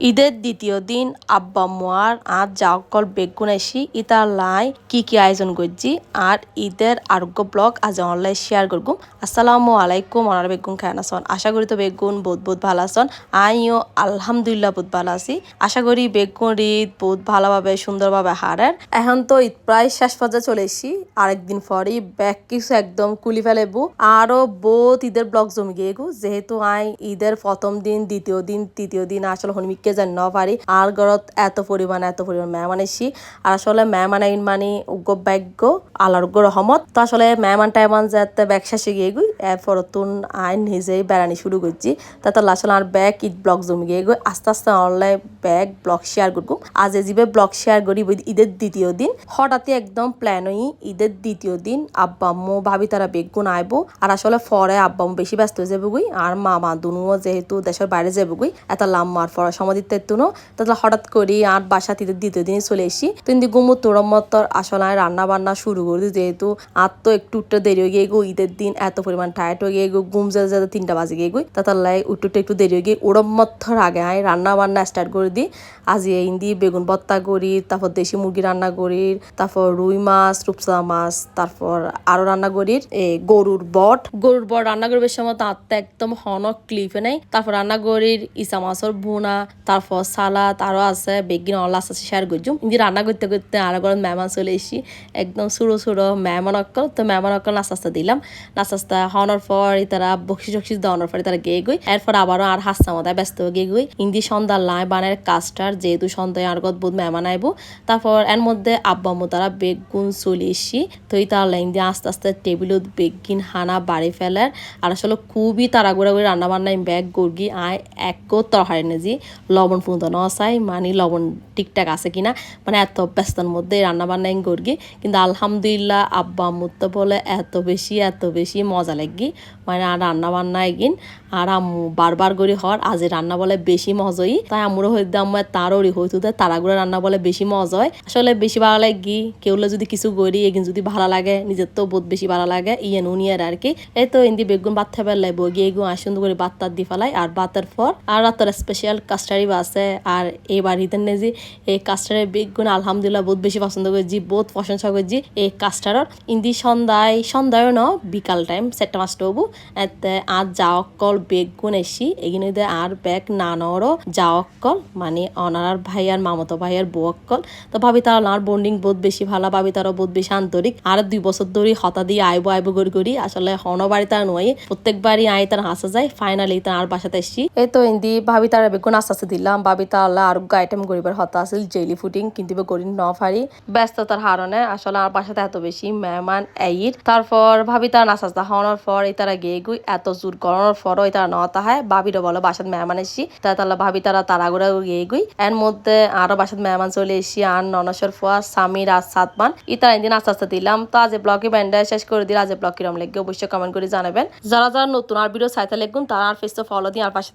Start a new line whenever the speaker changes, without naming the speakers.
ঈদের দ্বিতীয় দিন আব্বা মোয়ার আর যাওকল বেগুন এসি ইতার লাই কি কি আয়োজন করছি আর ঈদের আরোগ্য ব্লগ আজ অনলাইন শেয়ার করগুম আসসালামু আলাইকুম অনার বেগুন খান আসন আশা করি তো বেগুন বহুত বহুত ভালো আসন আইও আলহামদুলিল্লাহ বহুত ভালো আছি। আশা করি বেগুন ঈদ বহুত ভালোভাবে, সুন্দরভাবে হারের। এখন তো ঈদ প্রায় শেষ পর্যায়ে চলে এসি আরেকদিন পরই ব্যাগ কিছু একদম কুলি ফেলেবো আরও বহুত ঈদের ব্লগ জমি গিয়ে গো যেহেতু আই ঈদের প্রথম দিন, দ্বিতীয় দিন, তৃতীয় দিন আসলে হনুমিককে যেন ন পারি। আর গড়ত এত পরিমাণ এত পরিমাণ মেহমান এসি আর আসলে মেহমান আইন মানে উগ্র ভাগ্য আল্লাহর রহমত তো আসলে মেহমান টাইমান যাতে একটা ব্যবসা গিয়ে গই এরপর তুন আইন নিজেই বেড়ানি শুরু করছি। তাতে আসলে আর ব্যাগ ঈদ ব্লগ জমি গিয়ে গই আস্তে আস্তে অনলাইন ব্যাগ ব্লগ শেয়ার করব। আজ জিবে ব্লগ শেয়ার করি ঈদের দ্বিতীয় দিন। হঠাৎই একদম প্ল্যান হই ঈদের দ্বিতীয় দিন, আব্বা, আম্মু, ভাবি তারা বেগুন আইবো। আর আসলে ফরে আব্বা, আম্মু বেশি ব্যস্ত হয়ে যাব আর মামা দুনুও যেহেতু দেশের বাইরে যাব গই এত লাম্মার ফরা সময় দিতে তুনো তাহলে হঠাৎ করি আর বাসা ঈদের দ্বিতীয় দিনে চলে এসি কিন্তু গুমু তোরমত্তর আসলে রান্না বান্না শুরু করি যেহেতু আর তো একটু একটু দেরি হয়ে গিয়ে গো ঈদের দিন এত পরিমাণ টায়ার্ড হয়ে গিয়ে ঘুম যেতে যেতে তিনটা বাজে গিয়ে গই। তাহলে একটু একটু দেরি হয়ে গিয়ে ওরম ওরমত্তর আগে, আয় রান্না বান্না স্টার্ট করে দিই। আজ এই দিয়ে বেগুন ভর্তা করি, তারপর দেশি মুরগি রান্না করি, তারপর রুই মাছ, রূপসা মাছ, তারপর আরও রান্না করি। গরুর বট। গরুর বট রান্না করবে সময় তার তো একদম হনক ক্লিপে নেই। তারপর রান্না করি, ইসা মাছের ভুনা, তারপর সালাদ আরও আছে, বেগিন অল্লা আছে, শেয়ার করছুম ইন্দি রান্না করতে করতে আরও করে মেহমান চলে এসি একদম সুরো সুরো মেহমান অক্কল। তো মেহমান অক্কল নাস্তা দিলাম। নাস্তা আস্তা হওয়ানোর পর তারা বকশি টকশিস দেওয়ানোর পরে তারা গিয়ে গই। এরপর আবারও আর হাসতে মাথায় ব্যস্ত হয়ে গিয়ে গই। ইন্দি সন্ধ্যার লাই বানের কাজটার যেহেতু সন্ধ্যায় আর গত বোধ মেহমান আইব। তারপর এর মধ্যে আব্বা আম্মু তারা বেগুন, চলে এসি তো এই তার লাইন দিয়ে আস্তে আস্তে টেবিলত বেগিন, হানা, বাড়ি ফেলার। আর আসলে খুবই তারা তাড়াগুড়া করে রান্না বান্না ব্যাগ, গর্গি আয় এক তরহারি নেজি লবণ ফুঁদো নসাই মানে লবণ ঠিকঠাক আছে কিনা মানে এত ব্যস্তর মধ্যে রান্না বান্না গর্গি কিন্তু আলহামদুলিল্লাহ আব্বা আম্মুর তো বলে এত বেশি এত বেশি, মজা লাগি মানে আর রান্না বান্না এগিন আর আম্মু বারবার করে হর আজ রান্না বলে বেশি মজাই তাই আমুরও হইতে আমার তারও হইতো তারাগুলো রান্না বলে বেশি মজা হয়। আসলে বেশি ভালো লাগি কেউলে যদি কিছু গড়ি এগিন যদি ভালো লাগে নিজের তো বহুত বেশি ভালো লাগে ইয়ে নুনিয়ার আর কি। এই তো ইন্দি বেগুন বাদ থেকে লাগবো, গিয়ে এগুলো আসুন করে বাত্তার দি ফেলাই। আর বাতের পর আর রাতের স্পেশাল কাস্টারি আছে। আর এই বাড়িতে নেজি এই কাস্টারের বেগুন, আলহামদুলিল্লাহ বহুত বেশি পছন্দ করেছি, বহুত প্রশংসা করেছি এই কাস্টারর ইন্দি সন্ধ্যায় সন্ধ্যায় ন বিকাল টাইম সেটা মাসটা হবু এতে আর যাওয়াক্কল বেগুন এসি এগিনে আর ব্যাগ নানরও যাওয়াক্কল মানে অনার ভাই আর মামতো ভাই আর বউক্কল তো ভাবি তারা আর বন্ডিং বহুত বেশি ভালো ভাবি তারা বহুত বেশি আন্তরিক। আর দুই বছর ধরে হতা দিয়ে আইব আইব করি করি, আসলে হন বাড়ি তার নয়, প্রত্যেকবারই আই তার হাসা যায় ফাইনালি তার আর বাসাতে এসছি। এই তো ইন্দি ভাবি তার বেগুন আস্তে আস্তে দিলাম ভাবি তার আরোগ্য আইটেম করিবার হতা আছিল জেলি ফুটিং কিন্তু করি ন ফারি ব্যস্ততার হারণে আসলে আর বাসাতে এত বেশি মেহমান, এইর। তারপর ভাবি তার নাস্তা হওয়ার তারা গিয়ে গুই এত জোর গরমের ফর তারা নতা হয়। ভাবিরও বলো বাসাত মেহমান এসি তাই তাহলে ভাবি তারা তারাগুড়া গে গুই এর মধ্যে আরও বাসাত মেহমান চলে এসি আর ননসর ফুয়া সামির আর সাতমান ইতার একদিন আস্তে আস্তে দিলাম। তো আজ ব্লগে ব্যান্ডায় শেষ করে দিলে আজ ব্লগ কিরম লেগে অবশ্যই কমেন্ট করে জানাবেন। যারা যারা নতুন আর ভিডিও সাইতে লেগুন তারা আর ফেস তো ফলো দিন আর পাশে